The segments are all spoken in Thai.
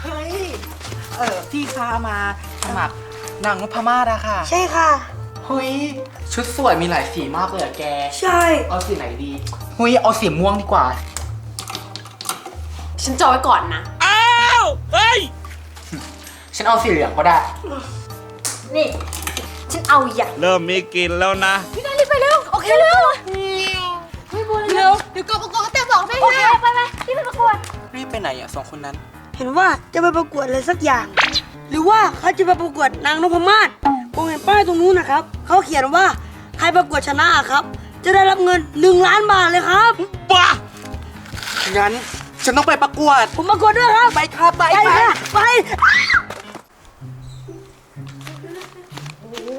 เฮ้ย เออพี่พามาสมัครนางนพมาศอะค่ะ ใช่ค่ะ เฮ้ย ชุดสวยมีหลายสีมากเลยอะแก ใช่ เอาสีไหนดี เฮ้ย เอาสีม่วงดีกว่า ฉันจองไว้ก่อนนะ อ้าวเฮ้ย ฉันเอาสีเหลืองก็ได้ นี่ ฉันเอาอย่างเริ่มมีกลินแล้วนะ พี่นารีบไปเร็ว โอเคเร็วไม่บัวเร็วเดี๋ยวกอบกก็เต็มบอกไม่โอเค ไปไปรีบไปประกวดรีบไปไหนอะสองคนนั้นเห็นว่าจะไปประกวดอะไรสักอย่าง หรือว่าเขาจะไปประกวดนางนพมาศผมเห็นป้ายตรงนู้นนะครับเขาเขียนว่าใครประกวดชนะครับ จะได้รับเงิน1ล้านบาทเลยครับ บ้างั้นฉันต้องไปประกวด ผมประกวดด้วยครับ ไปค่ะไปไปไปค่ะไปโอ้โห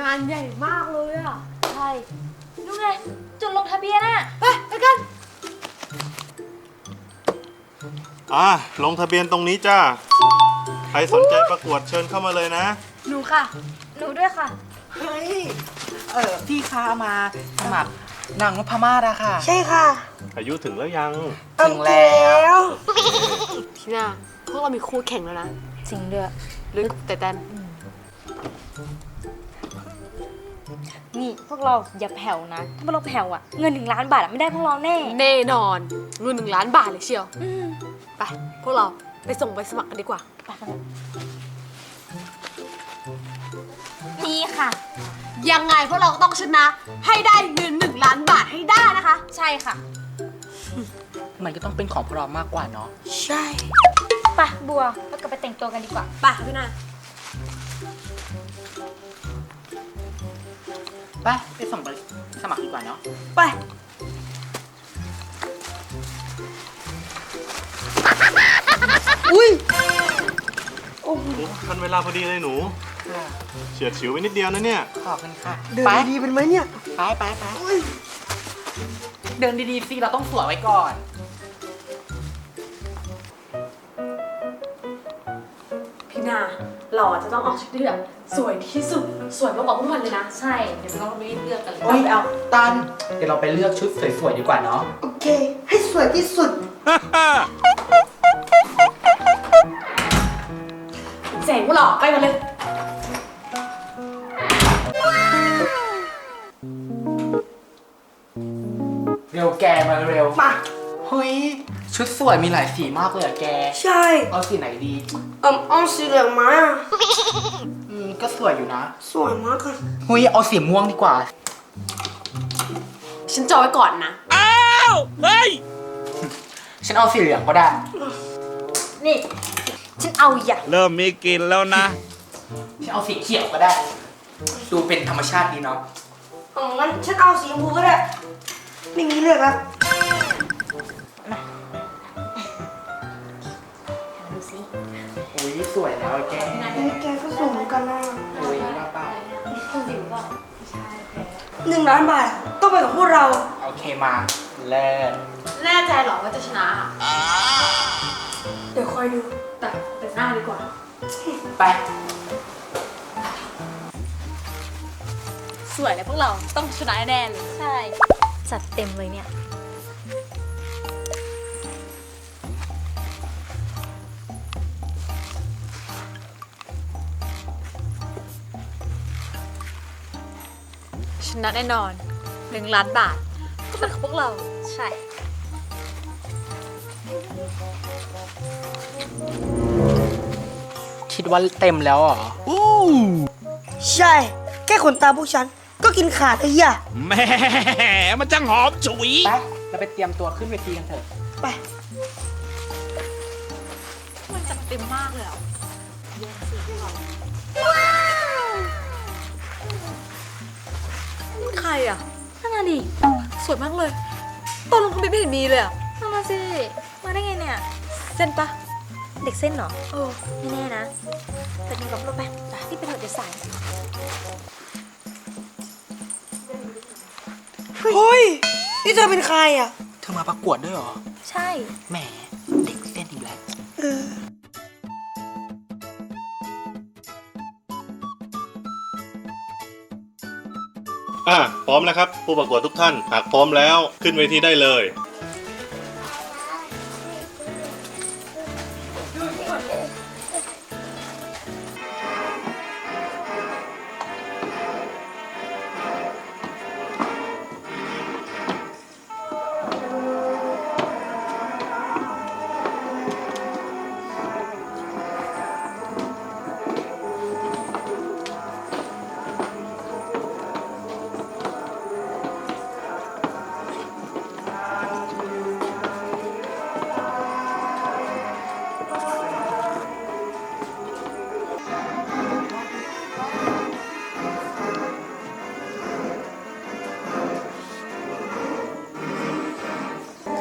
งานใหญ่มากเลยอะ ใช่นู่นไงจุดลงทะเบียนอะไป อ่าลงทะเบียนตรงนี้จ้าใครสนใจประกวดเชิญเข้ามาเลยนะ หนูค่ะ หนูด้วยค่ะ เฮ้ย เออพี่พามาสมัครนางนพมาศอะค่ะ ใช่ค่ะอายุถึงแล้วยัง ถึงแล้ววพี่นาพวกเรามีคู่แข่งแล้วนะจริงด้วยลึกแต่แตนนี่พวกเราอย่าแผ่วนะ ถ้าพวกเราแผ่วอะเงินหนึ่งล้านบาทอะไม่ได้พวกเราแน่ แน่นอนเงินหนึ่งล้านบาทเลยเชียว อืม ไป พวกเราไปส่งไปสมัครกันดีกว่าไปกันนี่ค่ะ ยังไงพวกเราก็ต้องชนะ ให้ได้เงินหนึ่งล้านบาทให้ได้นะคะ ใช่ค่ะ มันก็ต้องเป็นของพวกเรามากกว่าเนาะ ใช่ไปบัวเรากลับไปแต่งตัวกันดีกว่า ไปพี่นาไป ไปส่งไปสมัครดีกว่าเนาะ ไป อุ้ยโอ้โหโอ้ทันเวลาพอดีเลยหนูค่ะเฉียดฉิวไปนิดเดียวนะเนี่ย ขอบคุณค่ะเดินไปดีๆเป็นไหมเนี่ยไปไปไปเดินดีๆสิเราต้องสวยไว้ก่อน พี่นาเราอะจะต้องเอาชุดที่แบบสวยที่สุดสวยมากกว่าพวกมันเลยนะ ใช่ เดี๋ยวเราไปเลือกกันเลย โอ้ยเอาตันเดี๋ยวเราไปเลือกชุดสวยๆดีกว่าเนาะ โอเค ให้สวยที่สุด เจ๋งพวกเราไปกันเลย เร็วแกมาเร็วมา เฮ้ยชุดสวยมีหลายสีมากเลยอะแก ใช่ เอาสีไหนดีเอ่มเอาสีเหลืองมา อืมก็สวยอยู่นะสวยมากค่ะ เฮ้ยเอาสีม่วงดีกว่า ฉันจองไว้ก่อนนะ อ้าว เฮ้ย ฉันเอาสีเหลืองก็ได้ นี่ ฉันเอาอย่างเริ่มมีกลินแล้วนะ ฉันเอาสีเขียวก็ได้ ดูเป็นธรรมชาติดีเนาะอ๋องั้นฉันเอาสีชมพูก็ได้ ไม่มีเลือกแล้วดูสิอุ้ยสวยแล้วอะแกนี่แกก็สวยเหมือนกันนะอุ้ยว่าเปล่าหนึ่งล้านบาทต้องไปกับพวกเราโอเคมาเลิศแน่ใจเหรอว่าจะชนะอะ เดี๋ยวคอยดูแต่แต่หน้าดีกว่า ไป สวยเลยพวกเราต้องชนะแน่เลยใช่ จัดเต็มเลยเนี่ย ชนะแน่นอนหนึ่งล้านบาท ก็เป็นของพวกเราใช่ คิดว่าเต็มแล้วเหรอใช่ แค่ขนตาพวกฉัน ก็กินขาดไอ้เหี้ยแหม่มันจังหอมฉุย ไปเราไปเตรียมตัวขึ้นเวทีกันเถอะ ไป มันจัดเต็มมากเลยอะใครอะนั่นน่ะดิสวยมากเลยตอนลงทะเบียนไม่เห็นมีเลยอะนั่นน่ะสิ มาได้ไงเนี่ยเส้นปะเด็กเส้นเหรอเออไม่แน่นะแต่กินกับรถไปที่เป็นรถเดี๋ยวสายเฮ้ย นี่เธอเป็นใครอะ เธอมาประกวดด้วยเหรอ ใช่ แหม เด็กเส้นอีกแล้วเอออ่าพร้อมแล้วครับ ผู้ประกวดทุกท่าน หากพร้อมแล้วขึ้นเวทีได้เลย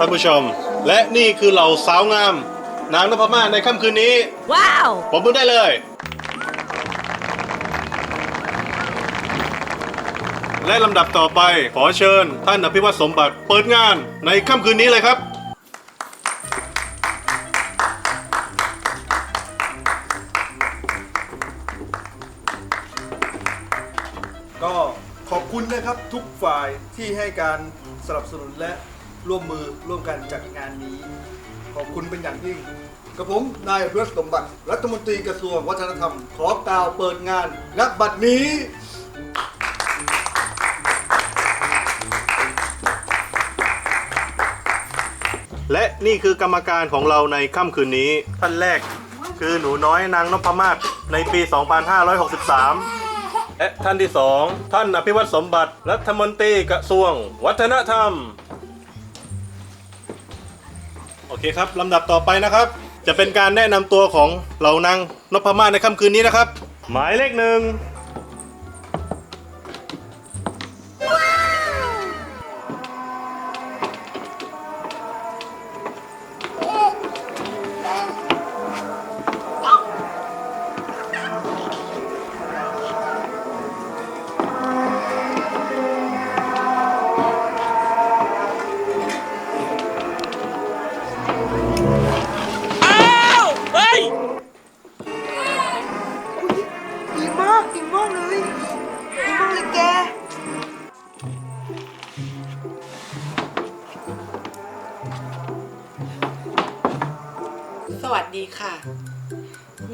ท่านผู้ชม และนี่คือเหล่าสาวงาม นางนพมาศในค่ำคืนนี้ ว้าว ผมพูดได้เลย และลำดับต่อไปขอเชิญ ท่านอภิวัตสมบัติเปิดงานในค่ำคืนนี้เลยครับ ก็ขอบคุณนะครับทุกฝ่ายที่ให้การสนับสนุนและ ร่วมมือร่วมกันจัดงานนี้ ขอบคุณเป็นอย่างยิ่งกับผมนายอภิรัตน์สมบัติ รัฐมนตรีกระทรวงวัฒนธรรม ขอกล่าวเปิดงานณบัดนี้และนี่คือกรรมการของเราในค่ำคืนนี้ ท่านแรกคือหนูน้อยนางนพมาศในปี 2563 และท่านที่สองท่านอภิวัตสมบัติ รัฐมนตรีกระทรวง วัฒนธรรม โอเคครับลำดับต่อไปนะครับ จะเป็นการแนะนำตัวของเหล่านางนพมาศในค่ำคืนนี้นะครับ หมายเลขหนึ่ง สวัสดีค่ะ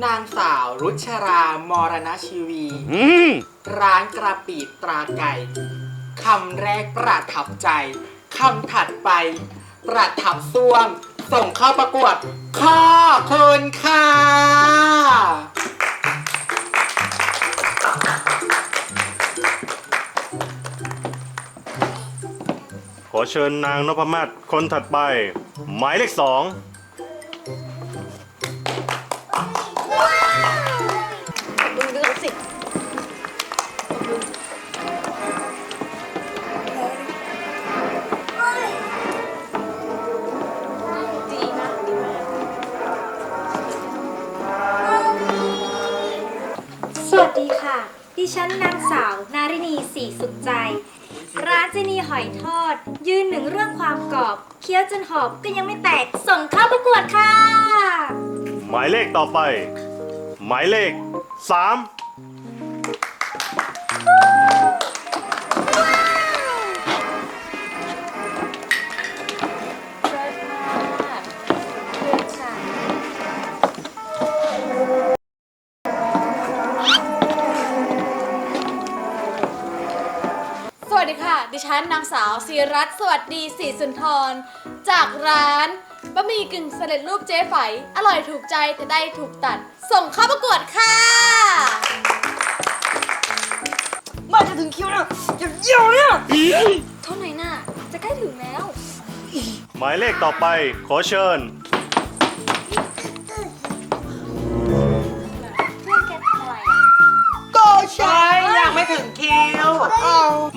นางสาวรุชรามรณชีวี ร้านกระปีตราไก่คำแรกประทับใจคำถัดไป ประทับซ่วงส่งเข้าประกวดข้อคุณค่ะขอเชิญนางนพมาศคนถัดไป หมายเลขสอง ฉันนางสาว นารินีสีสุขใจ ร้านเจนีหอยทอด ยืนหนึ่งเรื่องความกรอบ เคี้ยวจนหอบก็ยังไม่แตก ส่งเข้าประกวดค่ะ หมายเลขต่อไป หมายเลข 3 นนางสาวศิรัตน์สวัสดีศรีสุนทร จากร้านบะหมี่กึ่งสำเร็จรูปเจ๊ไฝอร่อยถูกใจแต่ได้ถูกตัด ส่งเข้าประกวดค่ะ มาจะถึงคิวแล้วอย่าเยี่ยวเนี่ยเท่าไหร่น่ะจะใกล้ถึงแล้ว หมายเลขต่อไปขอเชิญ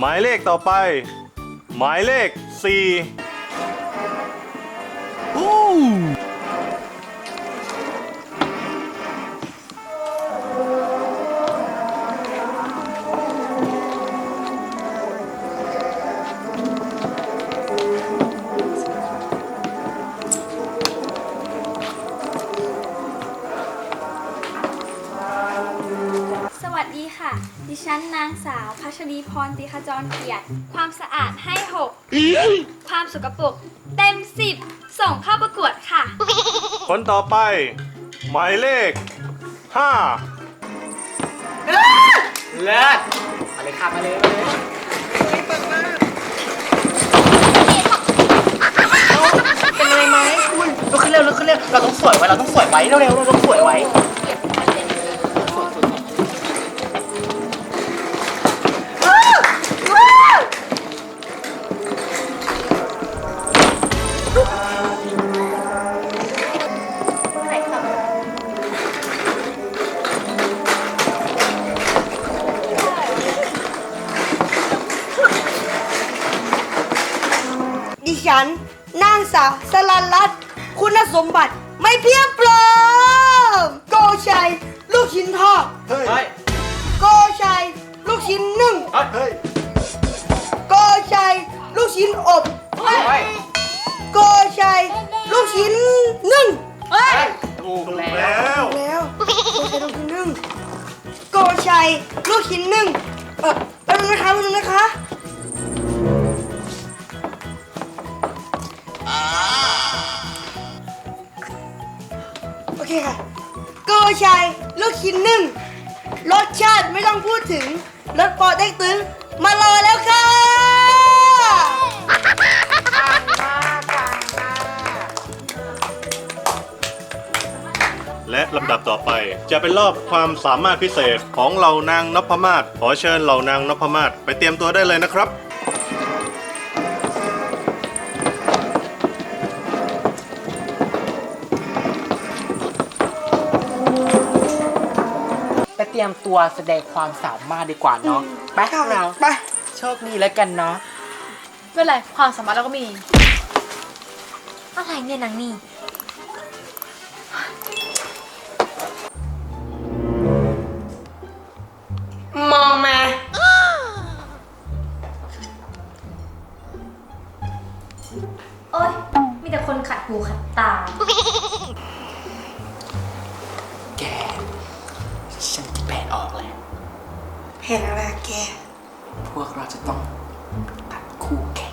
หมายเลขต่อไป หมายเลข 4 ฉันนางสาวพัชรีพรติขจรเกียรติ ความสะอาดให้ 6 ความสกปรกเต็ม 10 ส่งเข้าประกวดค่ะ คนต่อไป หมายเลขห้าเลิศมาเลยค่ะมาเลยมาเลยเป็นอะไรไหมคุณลุกขึ้นเร็วลุกขึ้นเร็วเราต้องสวยไว้เราต้องสวยไว้เร็วๆเราต้องสวยไว้ ดิฉัน นางสาวสลันรัตน์คุณสมบัติไม่เพียงพร้อมโกชัย ลูกชิ้นทอด เฮ้ย เฮ้ยโกชัย ลูกชิ้นนึ่ง เฮ้ย โกชัย ลูกชิ้นอบ เฮ้ยโกชัย ลูกชิ้นนึ่ง เฮ้ยถูกถูกแล้วแล้วแล้วโกชัยลูกชิ้นนึ่งโกชัย ลูกชิ้นนึ่งเออแป๊บนึงนะคะแป๊บนึงนะคะ เคค่ะโกชัยลูกชิ้นนึ่งรสชาติไม่ต้องพูดถึงรสปอเต็กตึงมารอแล้วค่ะและลำดับต่อไป จะเป็นรอบความสามารถพิเศษของเหล่านางนพมาศขอเชิญเหล่านางนพมาศไปเตรียมตัวได้เลยนะครับ ไปเตรียมตัวแสดงความสามารถดีกว่าเนาะไปเราไปโชคดีแล้วกันเนาะไม่เป็นไรความสามารถเราก็มี อะไรเนี่ยนางนี่ มองมา โอ๊ย มีแต่คนขัดหูขัดตา เห็นแล้วแก พวกเราจะต้องตัดคู่แข่